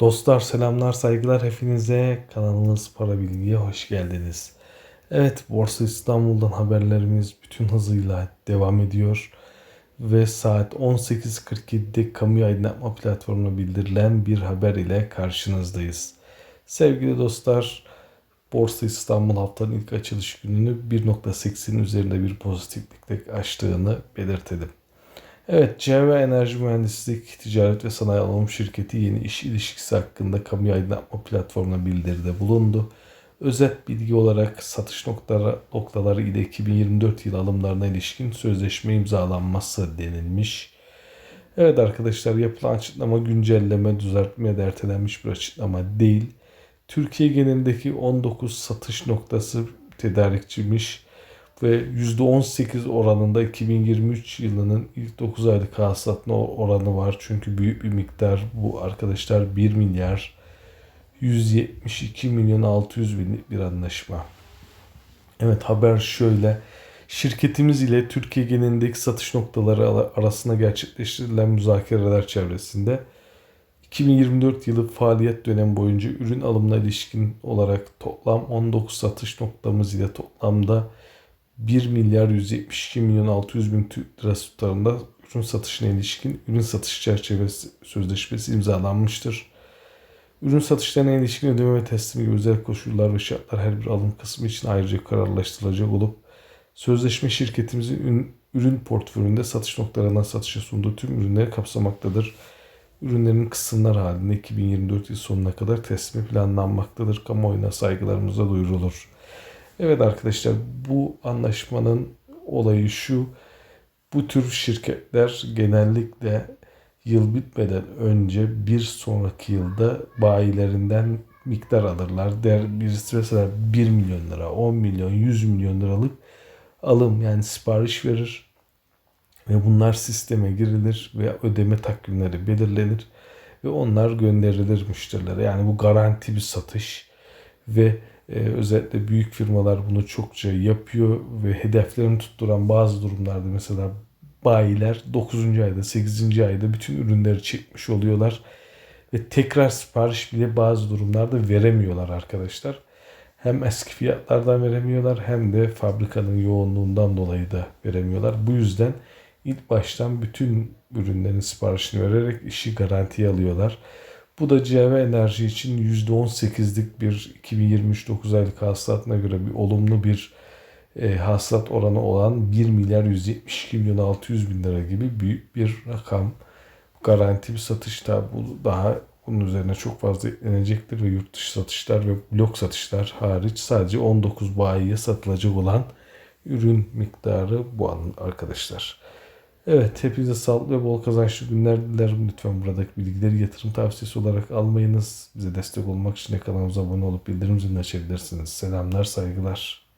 Dostlar selamlar saygılar hepinize kanalımız Para Bilgi'ye hoş geldiniz. Evet Borsa İstanbul'dan haberlerimiz bütün hızıyla devam ediyor. Ve saat 18.47'de kamu aydınlatma platformuna bildirilen bir haber ile karşınızdayız. Sevgili dostlar Borsa İstanbul haftanın ilk açılış gününü 1.80'in üzerinde bir pozitiflikle açtığını belirtelim. Evet, CV Enerji Mühendislik Ticaret ve Sanayi Anonim Şirketi yeni iş ilişkisi hakkında kamu aydınlatma platformuna bildiride bulundu. Özet bilgi olarak satış noktaları, noktaları ile 2024 yıl alımlarına ilişkin sözleşme imzalanması denilmiş. Evet arkadaşlar yapılan açıklama güncelleme, düzeltme da ertelenmiş bir açıklama değil. Türkiye genelindeki 19 satış noktası tedarikçiymiş ve %18 oranında 2023 yılının ilk 9 aylık hasılatına oranı var. Çünkü büyük bir miktar bu arkadaşlar 1 milyar 172 milyon 600 binlik bir anlaşma. Evet haber şöyle. Şirketimiz ile Türkiye genelindeki satış noktaları arasında gerçekleştirilen müzakereler çevresinde 2024 yılı faaliyet dönemi boyunca ürün alımına ilişkin olarak toplam 19 satış noktamız ile toplamda 1 milyar 172 milyon 600 bin Türk lirası tutarında ürün satışına ilişkin ürün satış çerçevesi sözleşmesi imzalanmıştır. Ürün satışlarına ilişkin ödeme ve teslim gibi özel koşullar ve şartlar her bir alım kısmı için ayrıca kararlaştırılacak olup sözleşme şirketimizin ürün portföyünde satış noktalarından satışa sunduğu tüm ürünleri kapsamaktadır. Ürünlerin kısımlar halinde 2024 yıl sonuna kadar teslimi planlanmaktadır. Kamuoyuna saygılarımıza duyurulur. Evet arkadaşlar bu anlaşmanın olayı şu. Bu tür şirketler genellikle yıl bitmeden önce bir sonraki yılda bayilerinden miktar alırlar. Der, birisi mesela 1 milyon lira, 10 milyon, 100 milyon liralık alım yani sipariş verir. Ve bunlar sisteme girilir ve ödeme takvimleri belirlenir. Ve onlar gönderilir müşterilere. Yani bu garanti bir satış. Ve ee, özellikle büyük firmalar bunu çokça yapıyor ve hedeflerini tutturan bazı durumlarda mesela bayiler 9. ayda 8. ayda bütün ürünleri çekmiş oluyorlar ve tekrar sipariş bile bazı durumlarda veremiyorlar arkadaşlar. Hem eski fiyatlardan veremiyorlar hem de fabrikanın yoğunluğundan dolayı da veremiyorlar. Bu yüzden ilk baştan bütün ürünlerin siparişini vererek işi garantiye alıyorlar. Bu da CV Enerji için %18'lik bir 2023 9 aylık hasılatına göre bir olumlu bir e, hasılat oranı olan 1 milyar 172 milyon 600 bin lira gibi büyük bir rakam. Garanti bir satışta bu daha bunun üzerine çok fazla eklenecektir ve yurt dışı satışlar ve blok satışlar hariç sadece 19 bayiye satılacak olan ürün miktarı bu an arkadaşlar. Evet, hepinize sağlıklı ve bol kazançlı günler dilerim. Lütfen buradaki bilgileri yatırım tavsiyesi olarak almayınız. Bize destek olmak için kanalımıza abone olup bildirim zilini açabilirsiniz. Selamlar, saygılar.